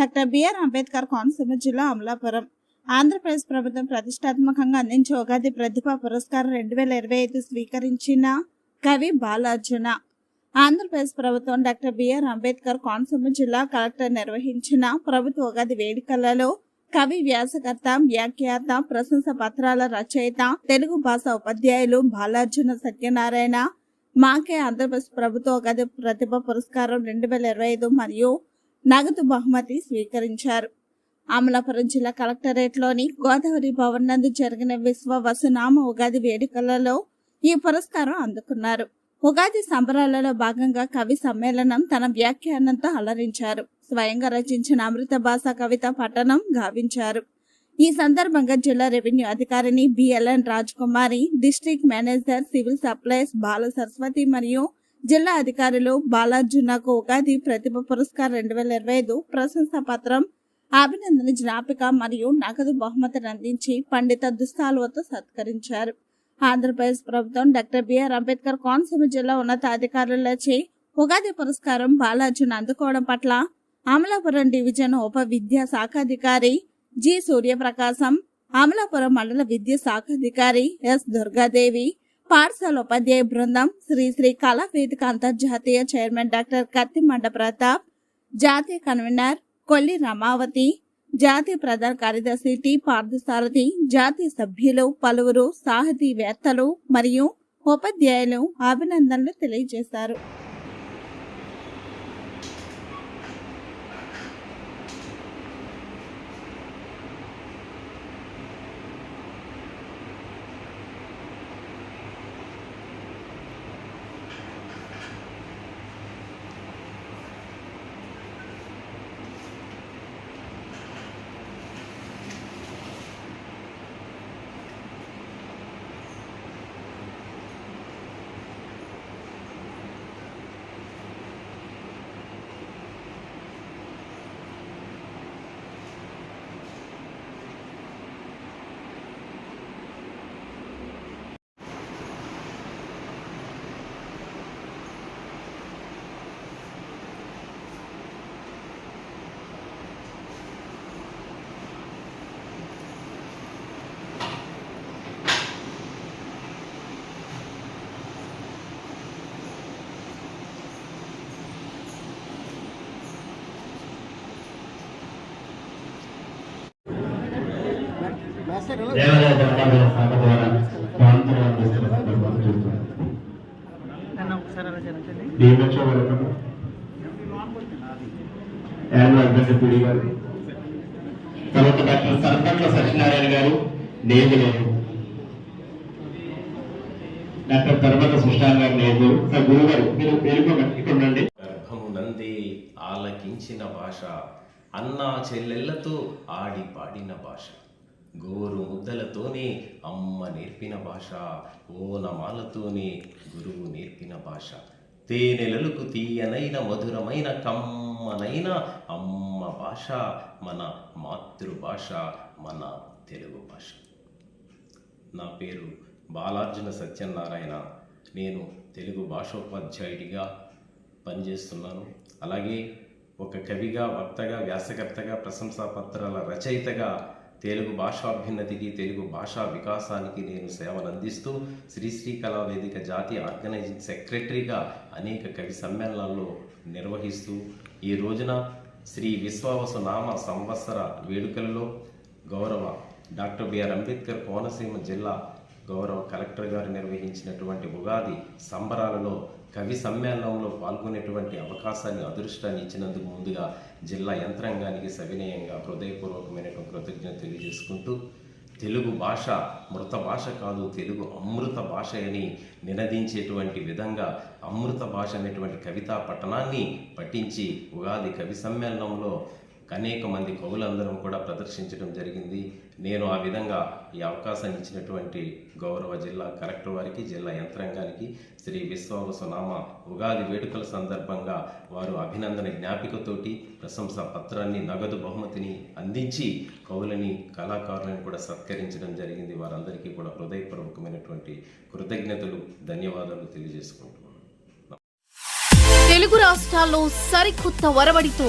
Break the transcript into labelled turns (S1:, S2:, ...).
S1: Doctor BR Ambedkar Konaseema జిల్లా అమలాపురం. ఆంధ్రప్రదేశ్ ప్రభుత్వం ప్రతిష్టాత్మకంగా అందించే ఉగాది ప్రతిభా పురస్కారం రెండు వేల ఇరవై ఐదు స్వీకరించిన కవి బాలార్జున. ఆంధ్రప్రదేశ్ ప్రభుత్వం డాక్టర్ బిఆర్ అంబేద్కర్ కోనసీమ జిల్లా కలెక్టర్ నిర్వహించిన ప్రభుత్వ ఉగాది వేడుకలలో కవి వ్యాసకర్త వ్యాఖ్యాత ప్రశంస పత్రాల రచయిత తెలుగు భాష ఉపాధ్యాయులు బాలార్జున సత్యనారాయణ మాకే ఆంధ్రప్రదేశ్ ప్రభుత్వ ఉగాది ప్రతిభ పురస్కారం రెండు వేల ఇరవై ఐదు మరియు నగదు బహుమతి స్వీకరించారు. అమలాపురం జిల్లా కలెక్టరేట్లోని గోదావరి భవన్ నందు జరిగిన విశ్వ వసునామ ఉగాది వేడుకలలో ఈ పురస్కారం అందుకున్నారు. ఉగాది సంబరాలలో భాగంగా కవి సమ్మేళనం తన వ్యాఖ్యానంతో అలరించారు. స్వయంగా రచించిన అమృత భాష కవిత పఠనం గావించారు. ఈ సందర్భంగా జిల్లా రెవెన్యూ అధికారిని BLN Raj Kumari district manager civil supplies Bala Saraswathi మరియు జిల్లా అధికారులు బాలార్జునకు ఉగాది ప్రతిభ పురస్కార్ రెండు వేల ఇరవై ఐదు ప్రశంసా పత్రం అభినందన జ్ఞాపిక మరియు నగదు బహుమతిని అందించి పండిత దుస్తాలువతో సత్కరించారు. ఆంధ్రప్రదేశ్ ప్రభుత్వం డాక్టర్ బిఆర్ అంబేద్కర్ కోనసీమ జిల్లా ఉన్నతాధికారులచే ఉగాది పురస్కారం బాలార్జున్ అందుకోవడం పట్ల అమలాపురం డివిజన్ ఉప విద్యా శాఖాధికారి జి సూర్యప్రకాశం అమలాపురం మండల విద్యా శాఖాధికారి ఎస్ దుర్గాదేవి పాఠశాలోపాధ్యాయ బృందం శ్రీ శ్రీ కళావేదిక అంతర్జాతీయ చైర్మన్ డాక్టర్ కత్తిమండ ప్రతాప్ జాతీయ కన్వీనర్ కొల్లి రమావతి జాతీయ ప్రధాన కార్యదర్శి టి పార్థసారథి జాతీయ సభ్యులు పలువురు సాహితీవేత్తలు మరియు ఉపాధ్యాయులు అభినందనలు తెలియజేశారు.
S2: దేవాలయ ధర్మాదాయ శాఖ ద్వారా గారు తర్వాత డాక్టర్ సత్యనారాయణ గారు నేదులేరు డాక్టర్ గారు సార్ గురువు గారు మీరు ఇక్కడ ఉండండి
S3: ఆలకించిన భాష అన్నా చెల్లెళ్ళతో ఆడి పాడిన భాష. గోరు ముద్దలతోనే అమ్మ నేర్పిన భాష ఓనమాలతోనే గురువు నేర్పిన భాష. తేనెలలకు తీయనైన మధురమైన కమ్మనైన అమ్మ భాష మన మాతృభాష మన తెలుగు భాష. నా పేరు బాలార్జున సత్యనారాయణ. నేను తెలుగు భాషోపాధ్యాయుడిగా పనిచేస్తున్నాను. అలాగే ఒక కవిగా వక్తగా వ్యాసకర్తగా ప్రశంసా పత్రాల రచయితగా తెలుగు భాషాభ్యున్నతికి తెలుగు భాషా వికాసానికి నేను సేవలు అందిస్తూ శ్రీశ్రీ కళా వేదిక జాతీయ ఆర్గనైజింగ్ సెక్రటరీగా అనేక కవి సమ్మేళనాల్లో నిర్వహిస్తూ ఈ రోజున శ్రీ విశ్వావసు నామ సంవత్సర వేడుకలలో గౌరవ డాక్టర్ బిఆర్ అంబేద్కర్ కోనసీమ జిల్లా గౌరవ కలెక్టర్ గారు నిర్వహించినటువంటి ఉగాది సంబరాలలో కవి సమ్మేళనంలో పాల్గొనేటువంటి అవకాశాన్ని అదృష్టాన్ని ఇచ్చినందుకు ముందుగా జిల్లా యంత్రాంగానికి సవినయంగా హృదయపూర్వకమైనటువంటి కృతజ్ఞత తెలియజేసుకుంటూ తెలుగు భాష మృత భాష కాదు తెలుగు అమృత భాష అని నినదించేటువంటి విధంగా అమృత భాష అనేటువంటి కవితా పట్టణాన్ని పఠించి ఉగాది కవి సమ్మేళనంలో అనేక మంది కవులందరం కూడా ప్రదర్శించడం జరిగింది. నేను ఆ విధంగా ఈ అవకాశాన్ని ఇచ్చినటువంటి గౌరవ జిల్లా కలెక్టర్ వారికి జిల్లా యంత్రాంగానికి శ్రీ విశ్వావసునామ ఉగాది వేడుకల సందర్భంగా వారు అభినందన జ్ఞాపికతోటి ప్రశంసా పత్రాన్ని నగదు బహుమతిని అందించి కవులని కళాకారులను కూడా సత్కరించడం జరిగింది. వారందరికీ కూడా హృదయపూర్వకమైనటువంటి కృతజ్ఞతలు ధన్యవాదాలు తెలియజేసుకుంటున్నాను.
S4: తెలుగు రాష్ట్రాల్లో సరికొత్త వరవడితో